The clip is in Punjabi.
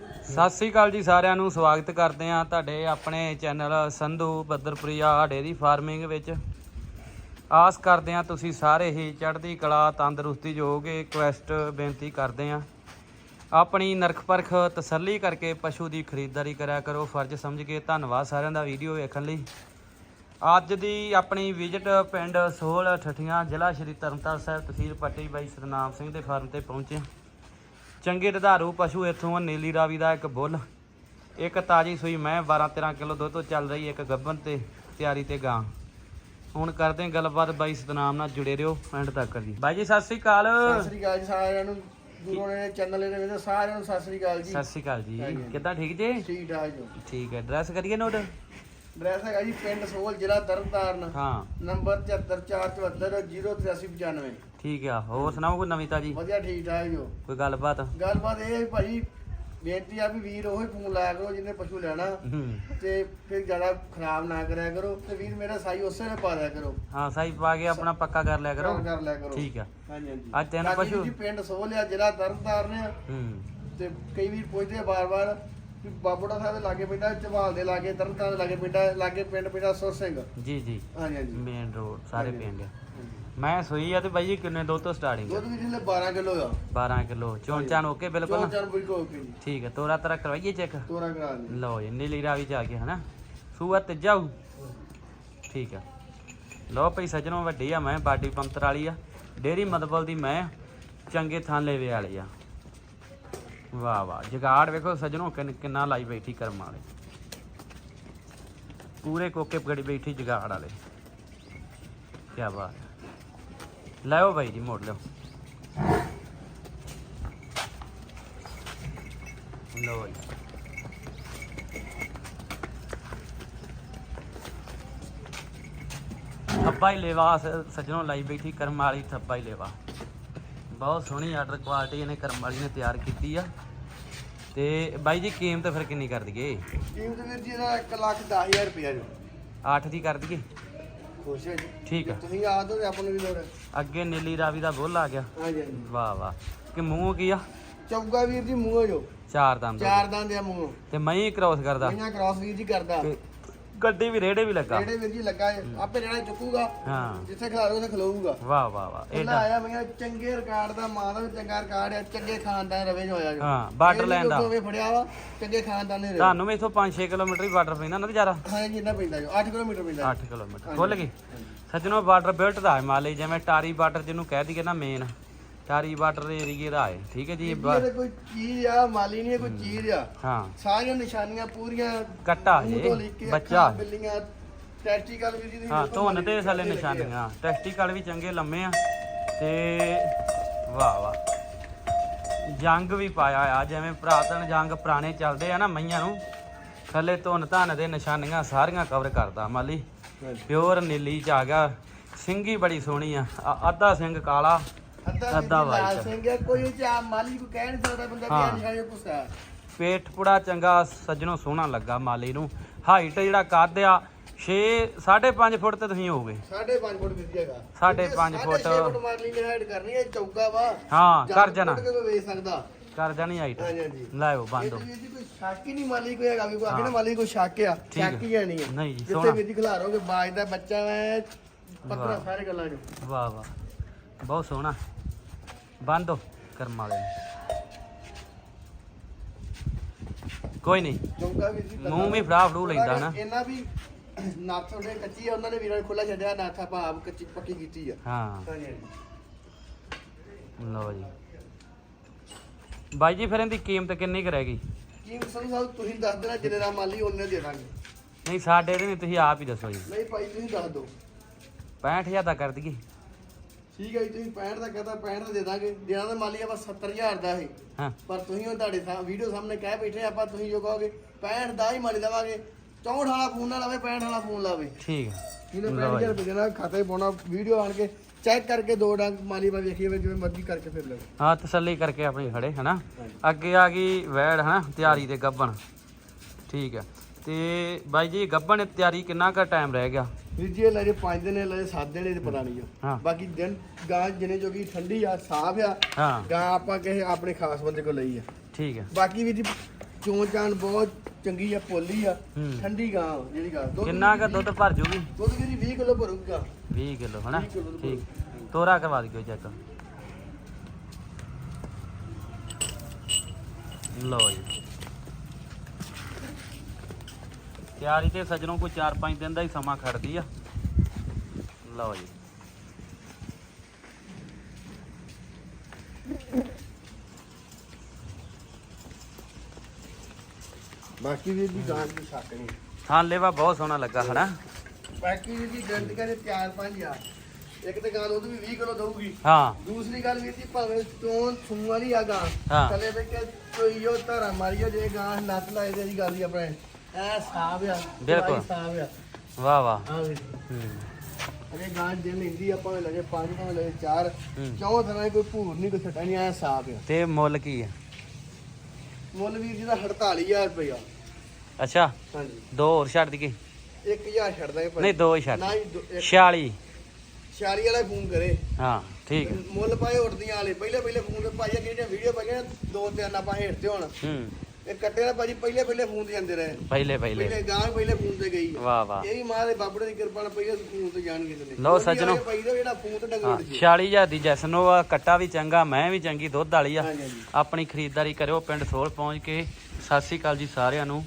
ਸਤਿ ਸ੍ਰੀ ਅਕਾਲ ਜੀ ਸਾਰਿਆਂ ਨੂੰ, ਸਵਾਗਤ ਕਰਦੇ ਹਾਂ ਤੁਹਾਡੇ ਆਪਣੇ ਚੈਨਲ ਸੰਧੂ ਬੱਦਰਪ੍ਰਿਆ ਡੇਰੀ ਫਾਰਮਿੰਗ ਵਿੱਚ। ਆਸ ਕਰਦੇ ਹਾਂ ਤੁਸੀਂ ਸਾਰੇ ਹੀ ਚੜ੍ਹਦੀ ਕਲਾ, ਤੰਦਰੁਸਤੀ ਜੋਗੇ ਰਿਕੁਐਸਟ ਬੇਨਤੀ ਕਰਦੇ ਹਾਂ। ਆਪਣੀ ਨਰਖ ਪਰਖ ਤਸੱਲੀ ਕਰਕੇ ਪਸ਼ੂ ਦੀ ਖਰੀਦਦਾਰੀ ਕਰਿਆ ਕਰੋ, ਫਰਜ਼ ਸਮਝ ਕੇ ਧੰਨਵਾਦ ਸਾਰਿਆਂ ਦਾ ਵੀਡੀਓ ਵੇਖਣ ਲਈ। ਅੱਜ ਦੀ ਆਪਣੀ ਵਿਜ਼ਿਟ ਪਿੰਡ ਸੋਹਲ ਠਠੀਆਂ, ਜ਼ਿਲ੍ਹਾ ਸ਼੍ਰੀ ਤਰਨਤਾਰਨ ਸਾਹਿਬ, ਤਹਿਸੀਲ ਪੱਟੀ ਬਾਈ ਸਤਨਾਮ ਸਿੰਘ ਦੇ ਫਾਰਮ ਤੇ ਪਹੁੰਚੇ ਚੰਗੇ ਰਧਾਰੂ ਪਸ਼ੂ ਇੱਥੋਂ ਆ, ਨੀਲੀ ਰਾਵੀ ਦਾ ਇੱਕ ਬੁੱਲ। ਇੱਕ ਤਾਜੀ ਸੂਈ ਮੈਂ 12 13 ਕਿਲੋ ਦੁੱਧ ਤੋਂ ਚੱਲ ਰਹੀ ਇੱਕ ਗੱਭਣ ਤੇ ਤਿਆਰੀ ਤੇ ਗਾਂ। ਹੁਣ ਕਰਦੇ ਹਾਂ ਗੱਲਬਾਤ ਬਾਈ ਸਤਨਾਮ ਨਾਲ ਜੁੜੇ ਰਹੋ ਐਂਡ ਤੱਕ ਜੀ। ਬਾਈ ਜੀ ਸਤਿ ਸ੍ਰੀ ਅਕਾਲ। ਸਤਿ ਸ੍ਰੀ ਅਕਾਲ ਜੀ ਸਾਰਿਆਂ ਨੂੰ ਗੁਰੂ ਨੇ ਚੈਨਲ ਦੇ ਵਿੱਚ ਸਾਰਿਆਂ ਨੂੰ ਸਤਿ ਸ੍ਰੀ ਅਕਾਲ ਜੀ। ਸਤਿ ਸ੍ਰੀ ਅਕਾਲ ਜੀ। ਕਿੱਦਾਂ ਠੀਕ ਜੀ? ਠੀਕ ਠਾਕ ਜੀ। ਠੀਕ ਹੈ ਐਡਰੈਸ ਕਰੀਏ ਨੋਟ? ਐਡਰੈਸ ਹੈਗਾ ਜੀ ਪਿੰਡ ਸੋਲ ਜ਼ਿਲ੍ਹਾ ਤਰਨਤਾਰਨ। ਹਾਂ। ਨੰਬਰ 7447400395 ਠੀਕ ਆ ਹੋਰ ਸੁਣਾਓ ਕੋਈ ਨਵੀਂ ਤਾਜੀ? ਵਧੀਆ ਠੀਕ ਠਾਕ ਜੋ ਕੋਈ ਗੱਲਬਾਤ? ਗੱਲਬਾਤ ਇਹ ਹੈ ਭਾਜੀ ਬੇਨਤੀ ਆ ਵੀ ਵੀਰ ਉਹੀ ਫੋਨ ਲਾਇਆ ਕਰੋ ਜਿਹਨੇ ਪਸ਼ੂ ਲੈਣਾ। ਹੂੰ। ਤੇ ਫਿਰ ਜ਼ਿਆਦਾ ਖਰਾਬ ਨਾ ਕਰਿਆ ਕਰੋ ਤੇ ਵੀਰ ਮੇਰਾ ਸਾਈ ਉਸੇ ਨੇ ਪਾ ਦਿਆ ਕਰੋ। ਹਾਂ ਸਾਈ ਪਾ ਕੇ ਆਪਣਾ ਪੱਕਾ ਕਰ ਲਿਆ ਕਰੋ। ਕਰ ਲਿਆ ਕਰੋ। ਠੀਕ ਆ। ਹਾਂਜੀ ਹਾਂਜੀ। ਅੱਜ ਤਿੰਨ ਪਸ਼ੂ? ਜੀ ਪਿੰਡ ਸੋਲ ਆ ਜ਼ਿਲ੍ਹਾ ਤਰਨਤਾਰਨ ਹੂੰ। ਤੇ ਕਈ ਵੀਰ ਪੁੱਛਦੇ ਆ ਬਾਰ-ਬਾਰ ਕਿ ਬਾਬੋੜਾ ਸਾਹਿਬ ਦੇ ਲਾਗੇ ਪਿੰਡਾ ਚਵਾਲ ਦੇ ਲਾਗੇ ਤਰਨਤਾਰਨ ਦੇ ਲਾਗੇ ਪਿੰਡਾ ਲਾਗੇ ਪਿੰਡ ਪਿੰਡਾ ਸੁਰ ਸਿੰਘ। ਜੀ ਜੀ। ਹਾਂਜੀ ਹਾਂਜੀ। ਮੇਨ ਰੋਡ ਸਾਰੇ। ਪਿੰਡ। ਮੈਂ ਸੂਈ ਆ ਤੇ ਬਾਈ ਜੀ ਕਿੰਨੇ ਦੁੱਧ ਤੋਂ ਸਟਾਰਟਿੰਗ ਦੁੱਧ ਵੀ ਜਿਹਨੇ 12 ਕਿਲੋ ਆ। 12 ਕਿਲੋ। ਚੋਣ ਚਾਨ ਓਕੇ ਬਿਲਕੁਲ ਚੋਂ ਚਾਰ ਬੁਈ ਕੋ ਕੇ ਠੀਕ ਹੈ ਤੋਰਾ ਤਰਾ ਕਰਵਾਈਏ ਚੈੱਕ ਤੋਰਾ ਕਰਾ ਦੇ ਲਓ ਜੀ ਨੀਲੀ ਰਾਵੀ ਚ ਆ ਗਿਆ ਹਨਾ? ਸੂਆ ਤੇ ਜਾਊ? ਠੀਕ ਆ। ਲਓ ਭਈ ਸੱਜਣੋਂ ਵੱਡੀ ਆ ਮੈਂ ਬਾਡੀ ਪੰਤਰ ਵਾਲੀ ਆ। ਡੇਰੀ ਮਦਬਲ ਦੀ ਮੈਂ ਚੰਗੇ ਥਾਂ ਲੈਵੇ ਵਾਲੀ ਆ। ਵਾਹ ਵਾਹ। ਜਗਾੜ ਵੇਖੋ ਸੱਜਣੋਂ ਕਿੰਨਾ ਲਾਈ ਬੈਠੀ ਕਰਮ ਵਾਲੇ। ਪੂਰੇ ਕੋਕੇ ਪਕੜੀ ਬੈਠੀ ਜਗਾੜ ਵਾਲੇ। ਕੀ ਬਾਤ ਹੈ। ਲਓ ਬਾਈ ਜੀ, ਮੋੜ ਲਿਓ। ਲਓ ਜੀ। ਥੱਬਾ ਹੀ ਲੇਵਾ, ਸ- ਸੱਜਣੋਂ ਲਾਈ ਬੈਠੀ ਕਰਮ ਵਾਲੀ ਥੱਬਾ ਹੀ ਲੇਵਾ। ਬਹੁਤ ਸੋਹਣੀ ਆਰਡਰ ਕੁਆਲਿਟੀ ਇਹਨੇ ਕਰਮ ਵਾਲੀ ਨੇ ਤਿਆਰ ਕੀਤੀ ਆ। ਤੇ ਬਾਈ ਜੀ ਕੀਮਤ ਫਿਰ ਕਿੰਨੀ ਕਰ ਦਈਏ? ਕੀਮਤ ਵੀਰ ਜੀ ਦਾ 1 ਲੱਖ 10000 ਰੁਪਇਆ ਜੋ। 8 ਦੀ ਕਰ ਦਈਏ? ਖੁਸ਼ ਹੈ ਜੀ। ਠੀਕ ਆ। ਤੁਸੀਂ ਆ ਦੋ ਤੇ ਆਪਾਂ ਨੂੰ ਵੀ ਲੋੜ ਹੈ। ਅੱਗੇ ਨੀਲੀ ਰਾਵੀ ਦਾ ਬੁੱਲ ਆ ਗਿਆ। ਹਾਂਜੀ ਹਾਂਜੀ। ਵਾਹ ਵਾਹ। ਕਿ ਮੂੰਹ ਕੀ ਆ? ਚੌਗਾ ਵੀਰ ਜੀ ਮੂੰਹੋਂ ਜੋ। ਚਾਰ ਦੰਦ ਚਾਰ ਦੰਦ ਆ ਮੂੰਹੋਂ। ਤੇ ਮੈਂ ਹੀ ਕ੍ਰੋਸ ਕਰਦਾ। ਮਈਆਂ ਕ੍ਰਾਸ ਵੀਰ ਜੀ ਕਰਦਾ। ਗੱਡੀ ਵੀ ਰੇੜੇ ਵੀ ਲੱਗਾ। ਜਿਹੜੇ ਵੀਰ ਜੀ ਲੱਗਾ ਹੈ, ਆਪੇ ਜਿਹੜਾ ਚੁੱਕੂਗਾ ਹਾਂ। ਜਿੱਥੇ ਖਿਲਾਰੋ ਉੱਥੇ ਖਲੋਊਗਾ। ਵਾਹ ਵਾਹ ਵਾਹ ਇਹਨਾਂ ਇਹਦਾ ਆਇਆ ਮੈਂ ਚੰਗੇ ਰਿਕਾਰਡ ਦਾ ਮਾਂ ਦਾ ਵੀ ਚੰਗਾ ਰਿਕਾਰਡ ਹੈ ਚੰਗੇ ਖਾਨਦਾਨ ਰਵੇ ਜੋ ਹੋਇਆ ਜੋ। ਹਾਂ, borderland ਦਾ। ਦੋਵੇਂ ਫੜਿਆ ਵਾ ਚੰਗੇ ਖਾਨਦਾਨ ਨੇ ਰਹੇ ਤੁਹਾਨੂੰ ਵੀ ਇਥੋਂ 5-6 ਕਿਲੋਮੀਟਰ ਹੀ ਬਾਰਡਰ ਪੈਂਦਾ ਨਾ ਜ਼ਿਆਦਾ ਹਾਂ ਜੀ ਇੰਨਾ ਪੈਂਦਾ ਜੋ। 8 ਕਿਲੋਮੀਟਰ ਪੈਂਦਾ 8 ਕਿਲੋਮੀਟਰ। ਖੁੱਲ ਗਈ। ਸੱਜਣੋ ਬਾਰਡਰ ਬਿਲਟ ਦਾ ਹੈ ਮਾਲੇ ਜਿਵੇਂ ਟਾਰੀ ਬਾਰਡਰ ਜਿਹਨੂੰ ਕਹਿ ਦਈਏ ਨਾ ਮੇਨ ਟਾਰੀ ਬਾਰਡਰ ਏਰੀਏ ਦਾ ਹੈ ਠੀਕ ਹੈ ਜੀ ਬ- ਇਹ ਕੋਈ ਚੀਜ਼ ਆ ਮਾਲੀ ਨਹੀਂ ਕੋਈ ਚੀਜ਼ ਆ। ਹਾਂ। ਸਾਰੀਆਂ ਨਿਸ਼ਾਨੀਆਂ ਪੂਰੀਆਂ ਕੱਟਾ ਮੂੰਹ ਤੋਂ ਲੈ ਜੇ ਕੇ ਬੱਚਾ ਅੱਖਾਂ, ਬਿੱਲੀਆਂ ਟੈਸਟੀਕਲ ਵੀ ਜੀ ਹਾਂ ਧੁੰਨ ਤੇ ਥੱਲੇ ਨਿਸ਼ਾਨੀਆਂ ਟੈਸਟੀਕਲ ਵੀ ਚੰਗੇ ਲੰਮੇ ਆ ਤੇ ਵਾਹ ਵਾਹ। ਜੰਗ ਵੀ ਪਾਇਆ ਆ ਜਿਵੇਂ ਪੁਰਾਤਨ ਜੰਗ ਪੁਰਾਣੇ ਚੱਲਦੇ ਆ ਨਾ ਮਈਆਂ ਨੂੰ ਥੱਲੇ ਧੁੰਨ ਧੰਨ ਦੇ ਨਿਸ਼ਾਨੀਆਂ ਸਾਰੀਆਂ ਕਵਰ ਕਰਦਾ ਮਾਲੀ। ਪਿਓਰ ਨੀਲੀ ਚ ਆ ਗਿਆ ਸਿੰਘੀ ਬੜੀ ਸੋਹਣੀ ਆ ਆ- ਅੱਧਾ ਸਿੰਘ ਕਾਲਾ ਅੱਧਾ white। ਸਿੰਘ ਹੈ ਕੋਈ ਚਾ ਮਾਲੀ ਕੋ ਕਹਿ ਨਹੀਂ ਸਕਦਾ ਬੰਦਾ ਹਾਂ। ਵੀ ਨਿਸ਼ਾਨੀ ਪੁੱਛਦਾ ਪੇਟ ਪੁੜਾ ਚੰਗਾ ਸੱਜਣੋਂ ਸੋਹਣਾ ਲੱਗਾ ਮਾਲੀ ਨੂੰ ਹਾਈਟ ਜਿਹੜਾ ਕੱਦ ਆ 6 5.5 ਫੁੱਟ ਤੇ ਤੁਸੀਂ ਹੋਗੇ 5.5 ਫੁੱਟ ਵੀ ਹੈਗਾ ਸਾਢੇ ਪੰਜ ਫੁੱਟ। 6 ਫੁੱਟ ਮਾਲੀ ਨੇ ਹਾਈਟ ਕਰਨੀ ਹੈ ਚੌਗਾ ਵਾ ਹਾਂ ਜਾਂ ਕਰ ਜਾਣਾ ਵੇਚ ਸਕਦਾ ਕਰ ਜਾਣੀ ਹਾਈਟ ਲਾਇਓ ਬੰਦੋ ਜੀ ਕੋਈ ਸ਼ੱਕ ਹੀ ਨਹੀਂ ਮਾਲੀ ਕੋਈ ਹੈਗਾ ਵੀ ਕੋਈ ਆਖੇ ਨਾ ਹਾਂ। ਮਾਲੀ ਕੋਈ ਸ਼ੱਕ ਆ ਹੈ। ਸ਼ੱਕ ਹੀ ਹੈ ਨਹੀਂ ਹੈ ਨਹੀਂ ਜੀ, ਜਿੱਥੇ। ਵੀਰ ਜੀ ਖਿਲਾਰੋਗੇ ਬਾਜ ਦਾ ਬੱਚਾ ਵੈ ਪੱਕਾ ਵਾਹ। ਸਾਰੇ ਗੱਲਾਂ ਚ ਵਾਹ ਵਾਹ ਬਹੁਤ ਸੋਹਣਾ। ਬੰਦੋ ਕਰਮ ਵਾਲੇ ਨੂੰ। ਕੋਈ ਨਹੀਂ। ਚੌਗਾ ਵੀਰ ਜੀ ਮੂੰਹ ਵੀ ਫੜਾ ਫੜੂ ਲੈਂਦਾ ਨਾ। ਇਹਨਾਂ ਵੀ ਨਾਥ ਉਹਦੇ ਕੱਚੀ ਆ ਉਹਨਾਂ ਨੇ ਵੀਰਾਂ ਨੇ ਖੁੱਲਾ ਛੱਡਿਆ ਨਾਥਾ ਭਾਵ ਕੱਚੀ ਪੱਕੀ ਕੀਤੀ ਆ। ਹਾਂ। ਹਾਂਜੀ ਲਓ ਜੀ। ਬਾਈ ਜੀ ਫਿਰ ਇਹਦੀ ਕੀਮਤ ਕਿੰਨੀ ਕੁ ਰਹਿ ਗਈ? ਕੀਮਤ ਸਾਨੂੰ ਸਾਹਿਬ ਤੁਸੀਂ ਦੱਸ ਦੇਣਾ ਜਿੰਨੇ ਦਾ ਮਾਲੀ ਉਹਨੇ ਦੇ ਦਾਂਗੇ। ਨਹੀਂ ਸਾਡੇ ਦੇ ਨਹੀਂ ਤੁਸੀਂ ਆਪ ਹੀ ਦੱਸੋ ਜੀ। ਨਹੀਂ ਭਾਈ ਤੁਸੀਂ ਦੱਸ ਦਿਓ। 65000 ਦਾ ਕਰ ਦਈਏ। ਠੀਕ ਹੈ ਜੀ ਤੁਸੀਂ 65 ਦਾ ਕਹਤਾ 65 ਦਾ ਦੇ ਦਾਂਗੇ। ਦੇਣਾ ਤਾਂ ਮਾਲੀ ਆਪਾਂ 70000 ਦਾ ਹੈ ਹਾਂ। ਪਰ ਤੁਸੀਂ ਹੁਣ ਤੁਹਾਡੇ ਸਾ ਵੀਡੀਓ ਸਾਹਮਣੇ ਕਹਿ ਬੈਠੇ ਆਪਾਂ ਤੁਸੀਂ ਜੋ ਕਹੋਗੇ 65 ਦਾ ਹੀ ਮਾਲੀ ਦੇਵਾਂਗੇ 64 ਵਾਲਾ ਫੋਨ ਨਾ ਲਾਵੇ 65 ਵਾਲਾ ਫੋਨ ਲਾਵੇ। ਠੀਕ ਹੈ ਇਹਨੇ ਲਓ 65000 ਰੁਪਏ ਦੇਣਾ ਖਾਤੇ ਪਾਉਣਾ ਵੀਡੀਓ ਆਣ ਕੇ ਚੈੱਕ ਕਰਕੇ ਦੋ ਡੰਗ ਮਾਲੀ ਬਾ ਵੇਖੀਏ ਜਿਵੇਂ ਮਰਜ਼ੀ ਕਰਕੇ ਫਿਰ ਲਓ। ਹਾਂ ਤਸੱਲੀ ਕਰਕੇ ਆਪਣੀ ਖੜੇ ਹਨਾ? ਅੱਗੇ ਆ ਗਈ ਵੈੜ ਹਨਾ? ਤਿਆਰੀ ਤੇ ਗੱਬਣ। ਠੀਕ ਹੈ ਤੇ ਬਾਈ ਜੀ ਗੱਬਣ ਤਿਆਰੀ ਕਿੰਨਾ ਕੁ ਟਾਈਮ ਰਹਿ ਗਿਆ? ਵੀਰ ਜੀ ਇਹ ਲੈ ਜੇ 5 ਦਿਨ ਲੈ ਜੇ 7 ਦਿਨ ਇਹ ਪਤਾ ਨਹੀਂ ਹਾਂ। ਆ ਬਾਕੀ ਦਿਨ ਗਾਂ ਜਿਨੇ ਜੋਗੀ ਠੰਡੀ ਆ ਸਾਫ਼ ਆ ਹਾਂ। ਗਾਂ ਆਪਾਂ ਕਿਸੇ ਆਪਣੇ ਖਾਸ ਬੰਦੇ ਕੋਲ ਲਈ ਆ। ਠੀਕ ਹੈ ਬਾਕੀ ਵੀਰ ਜੀ ਚੋਣ ਚਾਣ ਬਹੁਤ ਚੰਗੀ ਆ ਪੋਲੀ ਆ ਹੂੰ। ਠੰਡੀ ਗਾਂ ਵਾ ਜਿਹੜੀ ਗਾਂ ਦੁੱਧ ਕਿੰਨਾ ਕੁ ਦੁੱਧ ਭਰ ਜੂਗੀ? ਦੁੱਧ ਵੀ 20 ਕਿਲੋ ਭਰੂਗਾ। 20 ਕਿਲੋ ਹਨਾ? 20 ਕਿਲੋ ਦੁੱਧ ਠੀਕ ਤੋਰਾ ਕਰਵਾ ਦਿਓ ਚੈੱਕ। ਲਓ ਜੀ। ਤਿਆਰੀ ਤੇ ਸੱਜਣੋਂ ਕੋਈ 4-5 ਦਿਨ ਦਾ ਹੀ ਸਮਾਂ ਖੜਦੀ ਆ। ਲਓ ਜੀ। ਬਾਕੀ ਵੀ ਦੀ ਗਾਂ ਦੀ ਛੱਕ ਨਹੀਂ। ਥਾਂ ਲੇਵਾ ਬਹੁਤ ਸੋਹਣਾ ਲੱਗਾ ਹਨਾ। ਬਾਕੀ ਵੀ ਦੀ ਗਰੰਟੀ ਕਹਿੰਦੇ 4-5 ਆ। ਇੱਕ ਤੇ ਗਾਂ ਦੁੱਧ ਵੀ 20 ਕਿਲੋ ਦਊਗੀ। ਹਾਂ। ਦੂਸਰੀ ਗੱਲ ਵੀ ਦੀ ਭਾਵੇਂ ਚੋਣ ਸੂਣ ਵਾਲੀ ਆ ਗਾਂ। ਹਾਂ। ਥੱਲੇ ਤੇ ਕਿ ਕੋਈ ਉਹ ਧਾਰਾ ਮਾਰੀਓ ਜੇ ਗਾਂ ਨੱਤ ਲਾਏ ਤੇ ਦੀ ਗੱਲ ਹੀ ਆਪਣੇ। ਐ ਸਾਬ ਆ ਬਿਲਕੁਲ। ਆ। ਵਾਹ ਵਾਹ। ਹਾਂ ਵੀ। ਹੂੰ। ਅਰੇ ਗਾਂ ਜੇ ਲੈਂਦੀ ਆਪਾਂ ਨੂੰ ਲਗੇ ਪੰਜ ਭਾਵੇਂ ਲਗੇ ਚਾਰ। ਹੂੰ। ਚੌਂ ਤਰ੍ਹਾਂ ਦੀ ਕੋਈ ਭੂਰ ਨਹੀਂ ਕੋਈ ਛਟਾ ਨਹੀਂ ਐ ਆ। ਤੇ ਮੁੱਲ ਕੀ ਆ? ਮੁੱਲ ਵੀਰ ਜੀ ਦਾ 48000 ਰੁਪਇਆ। ਅੱਛਾ। ਹਾਂਜੀ। ਦੋ ਹੋਰ ਛੱਡ ਦਈਏ। 1000 ਛੱਡ ਦਾਂਗੇ ਭਾਈ। ਨਹੀਂ ਦੋ ਹੀ ਛੱਡ। ਨਾ ਹੀ ਦੋ- ਇੱਕ 46 46 ਵਾਲਾ ਫੋਨ ਕਰੇ। ਹਾਂ ਠੀਕ। ਮੁੱਲ ਪਾਏ ਉੱਡਦੀਆਂ ਵਾਲੇ। ਪਹਿਲੇ ਪਹਿਲੇ ਫੋਨ ਤੇ ਪਾਈਆ ਕਿਹੜੀਆਂ ਵੀਡੀਓ ਪਾਈਆਂ ਦੋ ਤਿੰਨ ਆਪਾਂ ਹੇਠ ਤੇ ਹੁਣ। ਹੂੰ। ਇਹ ਕੱਟੇ ਦਾ ਭਾਜੀ ਪਹਿਲੇ ਪਹਿਲੇ ਫੋਨ ਤੇ ਜਾਂਦੇ ਰਹੇ। ਪਹਿਲੇ ਪਹਿਲੇ। ਪਹਿਲੇ ਗਾਂ ਪਹਿਲੇ ਫੋਨ ਤੇ ਗਈ। ਵਾਹ ਵਾਹ। ਇਹ ਵੀ ਮਾਂ ਦੇ ਬਾਬੜੇ ਦੀ ਕਿਰਪਾ ਨਾਲ ਪਹਿਲੇ ਫੋਨ ਤੇ ਜਾਣਗੇ ਤੇ ਲਓ ਸੱਜਣੋ। ਭਾਈ ਦਾ ਜਿਹੜਾ ਫੋਨ ਤੇ ਹਾਂ ਸੀ 46000 ਦੀ ਜੈਸਨੋਵਾ ਕੱਟਾ ਵੀ ਚੰਗਾ ਮੈਂ ਵੀ ਚੰਗੀ ਦੁੱਧ ਵਾਲੀ ਆ। ਹਾਂਜੀ ਹਾਂਜੀ। ਆਪਣੀ ਖਰੀਦਦਾਰੀ ਕਰਿਓ ਪਿੰਡ ਸੋਲ ਪਹੁੰਚ ਕੇ। ਸਤਿ ਸ੍ਰੀ ਅਕਾਲ ਜੀ ਸਾਰਿਆਂ ਨੂੰ।